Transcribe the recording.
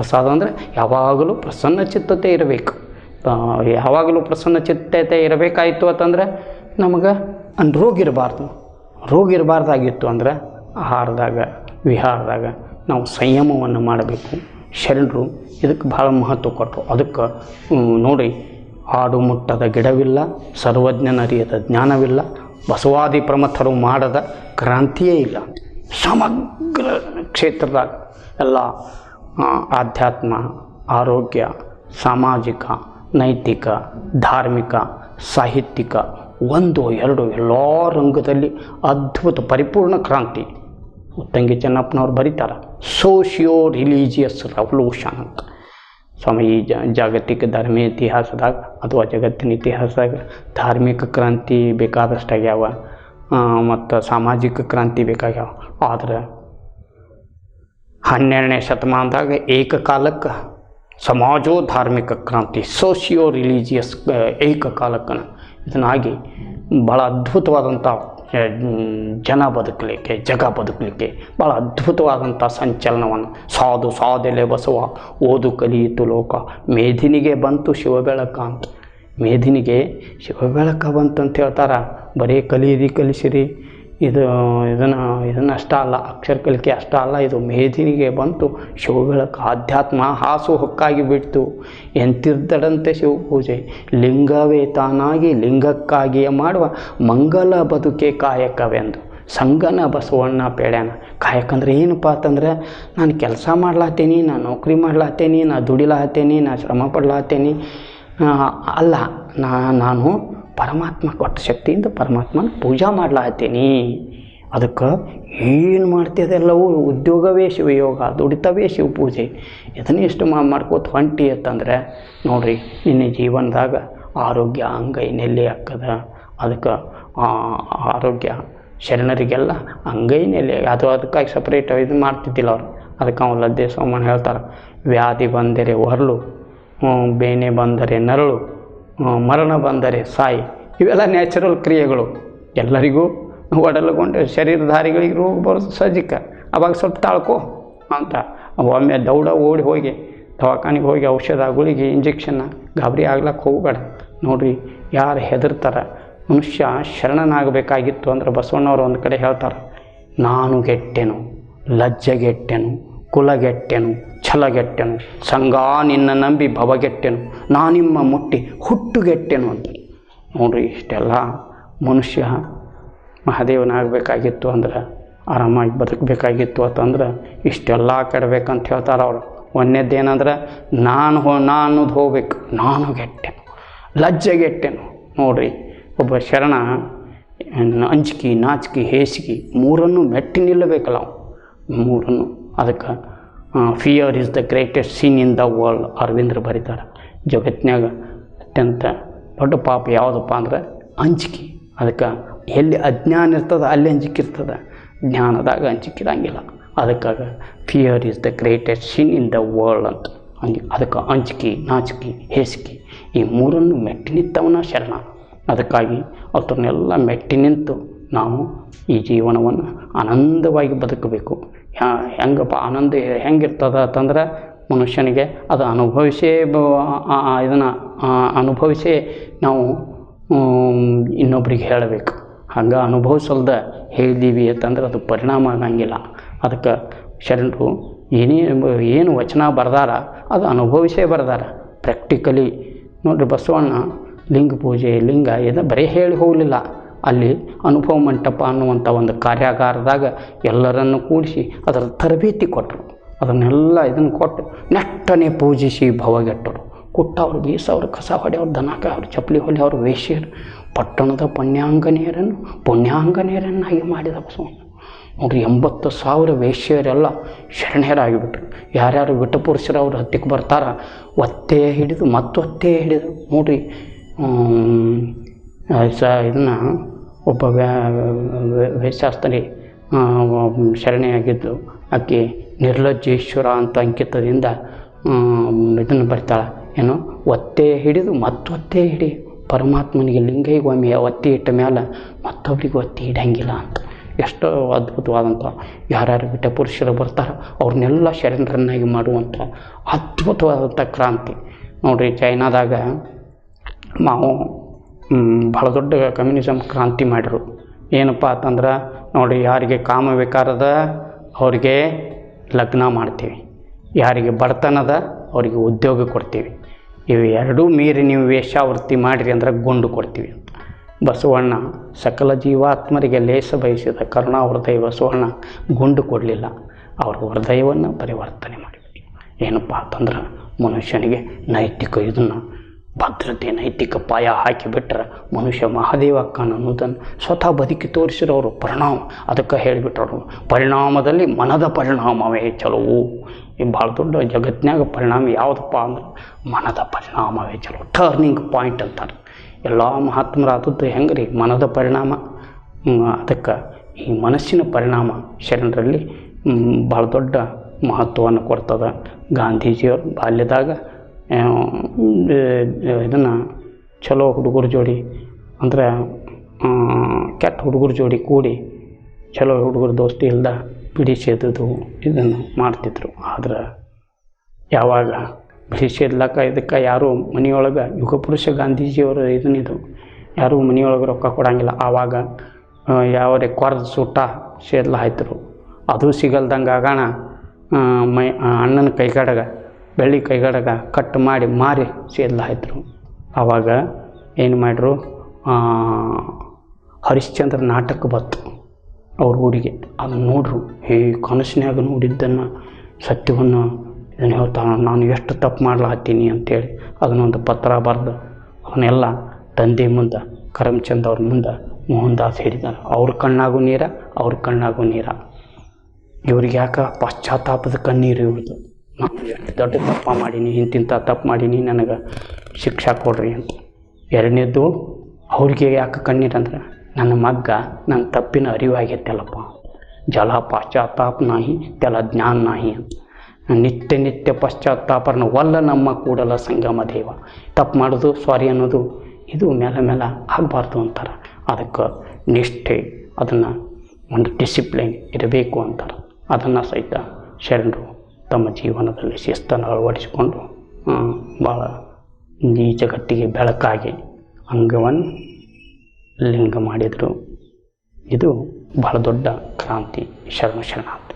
ಪ್ರಸಾದ ಅಂದರೆ ಯಾವಾಗಲೂ ಪ್ರಸನ್ನ ಚಿತ್ತತೆ ಇರಬೇಕು. ಯಾವಾಗಲೂ ಪ್ರಸನ್ನ ಚಿತ್ತತೆ ಇರಬೇಕಾಯಿತು ಅಂತಂದ್ರೆ ನಮಗೆ ರೋಗ ಇರಬಾರ್ದು. ರೋಗ ಇರಬಾರ್ದಾಗಿತ್ತು ಅಂದ್ರೆ ಆಹಾರದಾಗ, ವಿಹಾರದಾಗ ನಾವು ಸಂಯಮವನ್ನು ಮಾಡಬೇಕು. ಶರಣರು ಇದಕ್ಕೆ ಭಾಳ ಮಹತ್ವ ಕೊಟ್ಟರು ಅದಕ್ಕೆ ನೋಡಿ, ಆಡು ಮುಟ್ಟದ ಗಿಡವಿಲ್ಲ ಸರ್ವಜ್ಞನರಿಯದ ಜ್ಞಾನವಿಲ್ಲ ಬಸವಾದಿ ಪ್ರಮಥರು ಮಾಡದ ಕ್ರಾಂತಿಯೇ ಇಲ್ಲ. ಸಮಗ್ರ ಕ್ಷೇತ್ರದಾಗ ಎಲ್ಲ ಆಧ್ಯಾತ್ಮ, ಆರೋಗ್ಯ, ಸಾಮಾಜಿಕ, ನೈತಿಕ, ಧಾರ್ಮಿಕ, ಸಾಹಿತ್ಯಿಕ, ಒಂದು, ಎರಡು, ಎಲ್ಲ ರಂಗದಲ್ಲಿ ಅದ್ಭುತ ಪರಿಪೂರ್ಣ ಕ್ರಾಂತಿ. ತಂಗಿ ಚೆನ್ನಪ್ಪನವ್ರು ಬರೀತಾರೆ ಸೋಷಿಯೋ ರಿಲೀಜಿಯಸ್ ರೆವಲ್ಯೂಷನ್ ಅಂತ. ಸ್ವಾಮಿ, ಈ ಜಾಗತಿಕ ಧರ್ಮೀಯ ಇತಿಹಾಸದಾಗ ಅಥವಾ ಜಗತ್ತಿನ ಇತಿಹಾಸದಾಗ ಧಾರ್ಮಿಕ ಕ್ರಾಂತಿ ಬೇಕಾದಷ್ಟಾಗ್ಯಾವ. ಮತ್ತು ಸಾಮಾಜಿಕ ಕ್ರಾಂತಿ ಬೇಕಾಗ್ಯಾವ. ಆದ್ರೆ ಹನ್ನೆರಡನೇ ಶತಮಾನದಾಗ ಏಕಕಾಲಕ್ಕೆ ಸಮಾಜೋ ಧಾರ್ಮಿಕ ಕ್ರಾಂತಿ, ಸೋಷಿಯೋ ರಿಲಿಜಿಯಸ್ ಏಕಕಾಲಕ್ಕನ ಇದನ್ನಾಗಿ ಭಾಳ ಅದ್ಭುತವಾದಂಥ ಜನ ಬದುಕಲಿಕ್ಕೆ, ಜಗ ಬದುಕಲಿಕ್ಕೆ ಭಾಳ ಅದ್ಭುತವಾದಂಥ ಸಂಚಲನವನ್ನು ಸಾಧು ಸಾದೆಲೆ ಬಸವ, ಓದು, ಕಲಿಯಿತು ಲೋಕ, ಮೇಧಿನಿಗೆ ಬಂತು ಶಿವಬೆಳಕ ಅಂತ. ಮೇದಿನಿಗೆ ಶಿವಬೆಳಕ ಬಂತು ಅಂತ ಹೇಳ್ತಾರೆ, ಬರೀ ಕಲಿಯಿರಿ, ಕಲಿಸಿರಿ. ಇದು, ಇದನ್ನು ಇದನ್ನು ಅಷ್ಟ ಅಲ್ಲ, ಅಕ್ಷರ ಕಲಿಕೆ ಅಷ್ಟ ಅಲ್ಲ, ಇದು ಮೇಧಿನಿಗೆ ಬಂತು ಶಿವಗಳಕ್ಕೆ ಆಧ್ಯಾತ್ಮ ಹಾಸು ಹೊಕ್ಕಾಗಿ ಬಿಡ್ತು. ಎಂತಿರ್ದಡಂತೆ ಶಿವ ಪೂಜೆ ಲಿಂಗವೇ ತಾನಾಗಿ ಲಿಂಗಕ್ಕಾಗಿಯೇ ಮಾಡುವ ಮಂಗಲ ಬದುಕೆ ಕಾಯಕವೆಂದು. ಸಂಗನ ಬಸವಣ್ಣ ಪೇಡ್ಯಾನ ಕಾಯಕಂದ್ರೆ ಏನಪ್ಪ ಅಂತಂದ್ರೆ, ನಾನು ಕೆಲಸ ಮಾಡ್ಲಾತ್ತೀನಿ ನಾನು ನೌಕರಿ ಮಾಡ್ಲಾತ್ತೀನಿ ನಾ ದುಡಿಲಾತ್ತೀನಿ ನಾ ಶ್ರಮ ಪಡ್ಲಾತ್ತೀನಿ ಅಲ್ಲ ನಾನು ಪರಮಾತ್ಮ ಕೊಟ್ಟ ಶಕ್ತಿಯಿಂದ ಪರಮಾತ್ಮನ ಪೂಜಾ ಮಾಡ್ಲಾತ್ತೀನಿ ಅದಕ್ಕೆ ಏನು ಮಾಡ್ತಿದೆಲ್ಲವೂ ಉದ್ಯೋಗವೇ ಶಿವಯೋಗ, ದುಡಿತವೇ ಶಿವ ಪೂಜೆ ಇದನ್ನ ಎಷ್ಟು ಮಾಡ್ಕೋತ ಹೊಂಟಿ ಅಂತಂದರೆ, ನೋಡ್ರಿ, ನಿನ್ನ ಜೀವನದಾಗ ಆರೋಗ್ಯ ಅಂಗೈ ನೆಲೆ ಹಾಕದ ಅದಕ್ಕೆ ಆರೋಗ್ಯ ಶರಣರಿಗೆಲ್ಲ ಅಂಗೈ ನೆಲೆ ಅದು ಅದಕ್ಕಾಗಿ ಸಪ್ರೇಟ್ ಇದು ಮಾಡ್ತಿದ್ದಿಲ್ಲ ಅವರು. ಅದಕ್ಕೆ ಲದ್ದೆ ಸೋಮಣ್ಣ ಹೇಳ್ತಾರೆ, ವ್ಯಾಧಿ ಬಂದರೆ ಹೊರಲು ಬೇನೆ ಬಂದರೆ ನರಳು ಮರಣ ಬಂದರೆ ಸಾಯಿ. ಇವೆಲ್ಲ ನ್ಯಾಚುರಲ್ ಕ್ರಿಯೆಗಳು. ಎಲ್ಲರಿಗೂ ಒಡಲುಗೊಂಡು ಶರೀರಧಾರಿಗಳಿಗೆ ರೋಗ ಬರೋದು ಸಜ್ಜಿಕ. ಅವಾಗ ಸ್ವಲ್ಪ ತಾಳ್ಕೊ ಅಂತ. ಒಮ್ಮೆ ದೌಡ ಓಡಿ ಹೋಗಿ, ದವಾಖಾನಿಗೆ ಹೋಗಿ ಔಷಧ, ಗುಳಿಗೆ ಇಂಜೆಕ್ಷನ್ನ ಗಾಬರಿ ಆಗ್ಲಕ್ಕೆ ಹೋಗಬೇಡ. ನೋಡ್ರಿ, ಯಾರು ಹೆದರ್ತಾರ? ಮನುಷ್ಯ ಶರಣನಾಗಬೇಕಾಗಿತ್ತು ಅಂದ್ರೆ ಬಸವಣ್ಣವರು ಒಂದು ಕಡೆ ಹೇಳ್ತಾರೆ, ನಾನು ಗೆಟ್ಟೆನು, ಲಜ್ಜೆಗೆಟ್ಟೆನು, ಕುಲಗೆಟ್ಟೆನು ಛಲಗೆಟ್ಟೆನು. ಸಂಗಾ ನಿನ್ನ ನಂಬಿ ಭವಗೆಟ್ಟೆನು. ನಾನಿಮ್ಮ ಮುಟ್ಟಿ ಹುಟ್ಟುಗೆಟ್ಟೆನು ಅಂತ. ನೋಡ್ರಿ, ಇಷ್ಟೆಲ್ಲ ಮನುಷ್ಯ ಮಹಾದೇವನಾಗಬೇಕಾಗಿತ್ತು ಅಂದ್ರೆ, ಆರಾಮಾಗಿ ಬದುಕಬೇಕಾಗಿತ್ತು ಅಂತಂದ್ರೆ ಇಷ್ಟೆಲ್ಲ ಕೆಡಬೇಕಂತ ಹೇಳ್ತಾರೆ ಅವರು. ಒಂದನೇದ್ದೇನಂದ್ರೆ ನಾನು ಹೋ, ನಾನು ಹೋಗ್ಬೇಕು, ನಾನು ಗೆಟ್ಟೆನು. ಲಜ್ಜೆಗೆಟ್ಟೆನು. ನೋಡ್ರಿ, ಒಬ್ಬ ಶರಣ, ಅಂಜಿಕೆ, ನಾಚಿಕೆ ಹೇಸಿಗೆ ಮೂರನ್ನು ಮೆಟ್ಟಿ ನಿಲ್ಲಬೇಕಲ್ಲ ಮೂರನ್ನು. ಅದಕ್ಕೆ fear is the greatest sin in the world ಅರವಿಂದ್ರ ಬರೀತಾರೆ ಜಗತ್ತಿನಾಗ ಅತ್ಯಂತ ದೊಡ್ಡ ಪಾಪ ಯಾವುದಪ್ಪ ಅಂದ್ರೆ ಅಂಜಿಕೆ. ಅದಕ್ಕೆ ಎಲ್ಲಿ ಅಜ್ಞಾನ ಇರ್ತದೆ ಅಲ್ಲಿ ಅಂಜಿಕೆ ಇರ್ತದೆ. ಜ್ಞಾನದಾಗ ಅಂಜಿಕೆ ಇರಂಗಿಲ್ಲ. ಅದಕ್ಕಾಗ fear is the greatest sin in the world ಅಂತ. ಹಂಗೆ ಅದಕ್ಕೆ ಅಂಜಿಕೆ, ನಾಚಿಕೆ, ಹೇಸಿಕೆ ಈ ಮೂರನ್ನು ಮೆಟ್ಟಿ ನಿಂತವನ ಶರಣ. ಅದಕ್ಕಾಗಿ ಅದನ್ನೆಲ್ಲ ಮೆಟ್ಟಿ ನಿಂತು ನಾವು ಈ ಜೀವನವನ್ನು ಆನಂದವಾಗಿ ಬದುಕಬೇಕು. ಹೆಂಗಪ್ಪ ಆನಂದ ಹೆಂಗಿರ್ತದ ಅಂತಂದ್ರೆ ಮನುಷ್ಯನಿಗೆ ಅದು ಅನುಭವಿಸೇ ಇದನ್ನು ಅನುಭವಿಸೇ ನಾವು ಇನ್ನೊಬ್ರಿಗೆ ಹೇಳಬೇಕು. ಹಂಗೆ ಅನುಭವಿಸಲ್ದ ಹೇಳಿದೀವಿ ಅಂತಂದ್ರೆ ಅದು ಪರಿಣಾಮ ಆಗಂಗಿಲ್ಲ. ಅದಕ್ಕೆ ಶರಣರು, ಏನೇ, ಏನು ವಚನ ಬರ್ದಾರ, ಅದು ಅನುಭವಿಸೇ ಬರ್ದಾರ. ಪ್ರಾಕ್ಟಿಕಲಿ ನೋಡಿರಿ ಬಸವಣ್ಣ ಲಿಂಗ ಪೂಜೆ, ಲಿಂಗ ಇದು ಬರೀ ಹೇಳಿ ಹೋಗಲಿಲ್ಲ. ಅಲ್ಲಿ ಅನುಭವ ಮಂಟಪ ಅನ್ನುವಂಥ ಒಂದು ಕಾರ್ಯಾಗಾರದಾಗ ಎಲ್ಲರನ್ನು ಕೂಡಿಸಿ ಅದರ ತರಬೇತಿ ಕೊಟ್ಟರು. ಅದನ್ನೆಲ್ಲ ಇದನ್ನು ಕೊಟ್ಟು ನೆಟ್ಟನೆ ಪೂಜಿಸಿ ಭವಗೆಟ್ಟರು. ಕುಟ್ಟವ್ರು ಬೀಸವ್ರು ಕಸ ಹೊಡೆಯವ್ರು ದನಕ ಅವ್ರು ಚಪ್ಪಲಿ ಹೊಲಿ, ಅವ್ರು ವೇಶ್ಯರು, ಪಟ್ಟಣದ ಪುಣ್ಯಾಂಗನೆಯರನ್ನು ಪುಣ್ಯಾಂಗನೆಯರನ್ನಾಗಿ ಮಾಡಿದ ಬಸವಣ್ಣ. ನೋಡ್ರಿ, ಎಂಬತ್ತು ಸಾವಿರ ವೇಶ್ಯರೆಲ್ಲ ಶರಣರಾಗಿಬಿಟ್ರು. ಯಾರ್ಯಾರು ವಿಠಪುರುಷರು ಪುರುಷರು ಅವ್ರು ಹತ್ತಿಕ್ಕೆ ಬರ್ತಾರ, ಒತ್ತೆ ಹಿಡಿದು ಮತ್ತೊತ್ತೆ ಹಿಡಿದು. ನೋಡ್ರಿ ಸ, ಇದನ್ನು ಒಬ್ಬ ವೇಷಾಸ್ತರಿ ಶರಣೆಯಾಗಿದ್ದು, ಆಕೆ ನಿರ್ಲಜ್ಜೇಶ್ವರ ಅಂತ ಅಂಕಿತದಿಂದ ಇದನ್ನು ಬರ್ತಾಳೆ. ಏನು? ಒತ್ತೆ ಹಿಡಿದು ಮತ್ತೊತ್ತೆ ಹಿಡಿ, ಪರಮಾತ್ಮನಿಗೆ ಲಿಂಗೈಗೊಮ್ಮೆ ಒತ್ತಿ ಇಟ್ಟ ಮೇಲೆ ಮತ್ತೊಬ್ಬರಿಗೆ ಒತ್ತಿ ಇಡಂಗಿಲ್ಲ ಅಂತ. ಎಷ್ಟೋ ಅದ್ಭುತವಾದಂಥ ಯಾರ್ಯಾರು ಬಿಟ್ಟ ಪುರುಷರು ಬರ್ತಾರೋ, ಅವ್ರನ್ನೆಲ್ಲ ಶರಣರನ್ನಾಗಿ ಮಾಡುವಂಥ ಅದ್ಭುತವಾದಂಥ ಕ್ರಾಂತಿ. ನೋಡಿರಿ, ಚೈನಾದಾಗ ನಾವು ಭಾಳ ದೊಡ್ಡ ಕಮ್ಯುನಿಸಮ್ ಕ್ರಾಂತಿ ಮಾಡಿರು. ಏನಪ್ಪ ಅಂತಂದ್ರೆ ನೋಡಿ ಯಾರಿಗೆ ಕಾಮ ವಿಕಾರದ ಅವ್ರಿಗೆ ಲಗ್ನ ಮಾಡ್ತೀವಿ. ಯಾರಿಗೆ ಬಡತನದ ಅವರಿಗೆ ಉದ್ಯೋಗ ಕೊಡ್ತೀವಿ. ಇವು ಎರಡೂ ಮೀರಿ ನೀವು ವೇಷಾವೃತ್ತಿ ಮಾಡಿರಿ ಅಂದ್ರೆ ಗುಂಡು ಕೊಡ್ತೀವಿ ಬಸವಣ್ಣ, ಸಕಲ ಜೀವಾತ್ಮರಿಗೆ ಲೇಸ ಬಯಸಿದ ಕರುಣಾ ಹೃದಯ ಬಸವಣ್ಣ ಗುಂಡು ಕೊಡಲಿಲ್ಲ. ಅವ್ರ ಹೃದಯವನ್ನು ಪರಿವರ್ತನೆ ಮಾಡಿ ಏನಪ್ಪ ಅಂತಂದ್ರೆ ಮನುಷ್ಯನಿಗೆ ನೈತಿಕ ಇದನ್ನು ಭದ್ರತೆ ನೈತಿಕ ಪಾಯ ಹಾಕಿಬಿಟ್ರೆ ಮನುಷ್ಯ ಮಹಾದೇವ ಅಕ್ಕನ ಅನ್ನೋದನ್ನು ಸ್ವತಃ ಬದುಕಿ ತೋರಿಸಿರೋರು ಪರಿಣಾಮ. ಅದಕ್ಕೆ ಹೇಳಿಬಿಟ್ರು ಪರಿಣಾಮದಲ್ಲಿ ಮನದ ಪರಿಣಾಮವೇ ಚಲೋ. ಈ ಭಾಳ ದೊಡ್ಡ ಜಗತ್ತಿನಾಗ ಪರಿಣಾಮ ಯಾವುದಪ್ಪ ಅಂದ್ರೆ ಮನದ ಪರಿಣಾಮವೇ ಚಲೋ. ಟರ್ನಿಂಗ್ ಪಾಯಿಂಟ್ ಅಂತಾರೆ. ಎಲ್ಲ ಮಹಾತ್ಮರಾದದ್ದು ಹೆಂಗೆ ರೀ ಮನದ ಪರಿಣಾಮ. ಅದಕ್ಕೆ ಈ ಮನಸ್ಸಿನ ಪರಿಣಾಮ ಶರಣರಲ್ಲಿ ಭಾಳ ದೊಡ್ಡ ಮಹತ್ವವನ್ನು ಕೊಡ್ತದೆ ಗಾಂಧೀಜಿಯವರು ಬಾಲ್ಯದಾಗ. ಇದನ್ನು ಚಲೋ ಹುಡುಗರ ಜೋಡಿ ಅಂದ್ರೆ ಕೆಟ್ಟ ಹುಡುಗರ ಜೋಡಿ ಕೂಡಿ ಚಲೋ ಹುಡುಗರ ದೋಸ್ತಿ ಇಲ್ದ ಬಿಡಿ ಸೇದದು ಇದನ್ನು ಮಾಡ್ತಿದ್ರು. ಆದ್ರೆ ಯಾವಾಗ ಬಿಡಿ ಸೇದ್ಲಕ್ಕ ಇದಕ್ಕೆ ಯಾರು ಮನೆಯೊಳಗೆ ಯುಗಪುರುಷ ಗಾಂಧೀಜಿಯವರು ಇದನ್ನಿದು ಯಾರೂ ಮನೆಯೊಳಗೆ ರೊಕ್ಕ ಕೊಡಂಗಿಲ್ಲ. ಆವಾಗ ಯಾವ ಯಾವರೇ ಕೊರ್ದು ಸುಟ್ಟ ಸೇದ್ಲ ಆಯ್ತರು ಅದು ಸಿಗಲ್ದಂಗೆ ಆಗೋಣ ಮೈ ಅಣ್ಣನ ಕೈಗಡಗ ಬೆಳ್ಳಿ ಕೈಗಡಗ ಕಟ್ ಮಾಡಿ ಮಾರಿ ಸೇದ್ಲ ಆಯ್ತರು ಆವಾಗ ಏನು ಮಾಡಿದ್ರು ಹರಿಶ್ಚಂದ್ರ ನಾಟಕ ಬತ್ತು ಅವ್ರ ಊರಿಗೆ ಅದನ್ನು ನೋಡ್ರು, ಹೇ ಕನಸಿನಾಗ ನೋಡಿದ್ದನ್ನು ಸತ್ಯವನ್ನು ಇದನ್ನು ಹೇಳ್ತಾನೆ ನಾನು ಎಷ್ಟು ತಪ್ಪು ಮಾಡ್ಲಾತ್ತೀನಿ ಅಂತೇಳಿ ಅದನ್ನೊಂದು ಪತ್ರ ಬರೆದು ಅವನ್ನೆಲ್ಲ ತಂದೆ ಮುಂದೆ, ಕರಮ್ಚಂದ್ ಅವ್ರ ಮುಂದೆ ಮೋಹನ್ ದಾಸ್ ಹೇಳಿದ್ದಾನೆ ಅವ್ರ ಕಣ್ಣಾಗೂ ನೀರ, ಅವ್ರ ಕಣ್ಣಾಗೂ ನೀರ. ಇವ್ರಿಗೆ ಯಾಕೆ ಪಶ್ಚಾತ್ತಾಪದ ಕಣ್ಣೀರು ಇವ್ರದ್ದು ನಾನು ದೊಡ್ಡ ತಪ್ಪ ಮಾಡೀನಿ ಇಂತಿಂಥ ತಪ್ಪು ಮಾಡೀನಿ, ನನಗೆ ಶಿಕ್ಷೆ ಕೊಡ್ರಿ ಅಂತ. ಎರಡನೇದ್ದು, ಅವ್ರಿಗೆ ಯಾಕೆ ಕಣ್ಣೀರಂದ್ರೆ, ನನ್ನ ಮಗ್ಗ ನನ್ನ ತಪ್ಪಿನ ಅರಿವಾಗೈತಲ್ಲಪ್ಪ. ಜಲ ಪಾಶ್ಚಾತ್ತಾಪ ನಾಹಿ, ತೆಲ ಜ್ಞಾನ ಅಂತ. ನಿತ್ಯ ನಿತ್ಯ ಪಶ್ಚಾತ್ತಾಪರನ ಒಲ್ಲ ನಮ್ಮ ಕೂಡಲ ಸಂಗಮ ದೇವ. ತಪ್ಪು ಮಾಡೋದು ಸಾರಿ ಅನ್ನೋದು ಇದು ಮೇಲೆ ಮೇಲೆ ಆಗಬಾರ್ದು ಅಂತಾರೆ. ಅದಕ್ಕೆ ನಿಷ್ಠೆ, ಅದನ್ನು ಒಂದು ಡಿಸಿಪ್ಲಿನ್ ಇರಬೇಕು ಅಂತಾರೆ. ಅದನ್ನು ಸಹಿತ ಶರಣರು ತಮ್ಮ ಜೀವನದಲ್ಲಿ ಶಿಸ್ತನ್ನು ಅಳವಡಿಸಿಕೊಂಡು ಭಾಳ ಈ ಜಗತ್ತಿಗೆ ಬೆಳಕಾಗಿ ಅಂಗವನ್ನು ಲಿಂಗ ಮಾಡಿದರು. ಇದು ಬಹಳ ದೊಡ್ಡ ಕ್ರಾಂತಿ. ಶರಣ ಶರಣ